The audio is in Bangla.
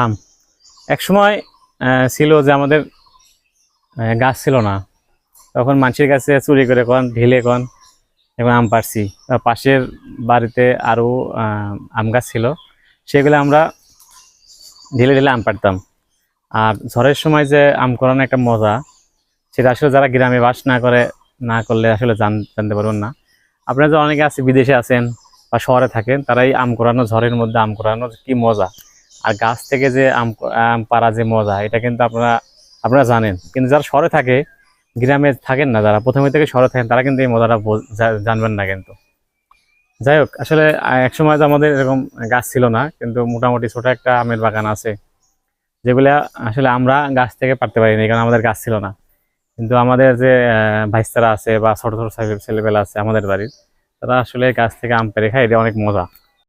আম। এক সময় ছিল যে আমাদের গাছ ছিল না। তখন মানুষের কাছে চুরি করে কন, ঢিলে কন, এবং আম পারছি পাশের বাড়িতে আরও আম গাছ ছিল। সেগুলো আমরা ঢিলে ঢিলে আম পারতাম আর ঝড়ের সময় যে আম করানো একটা মজা, সেটা আসলে যারা গ্রামে বাস না করে, না করলে আসলে জান, জানতে পারবেন না। আপনারা যে অনেকে আছে, বিদেশে আছেন বা শহরে থাকেন, তারাই আম করানো, ঝড়ের মধ্যে আম করানোর কি মজা। আর গাছ থেকে যে আম আম পাড়া যে মজা, এটা কিন্তু আপনারা আপনারা জানেন। কিন্তু যারা শহরে থাকে, গ্রামে থাকেন না, যারা প্রথমে থেকে শহরে থাকেন, তারা কিন্তু এই মজাটা জানবেন না কিন্তু। যাই হোক, আসলে একসময় তো আমাদের এরকম গাছ ছিল না, কিন্তু মোটামুটি ছোট একটা আমের বাগান আছে, যেগুলা আসলে আমরা গাছ থেকে পারতে পারিনি কারণ আমাদের গাছ ছিল না। কিন্তু আমাদের যে ভাইস্তারা আছে বা ছোট ছোট ছেলে- ছেলেবেলা আছে আমাদের বাড়ির, তারা আসলে গাছ থেকে আম পেরে খায়, এটা অনেক মজা।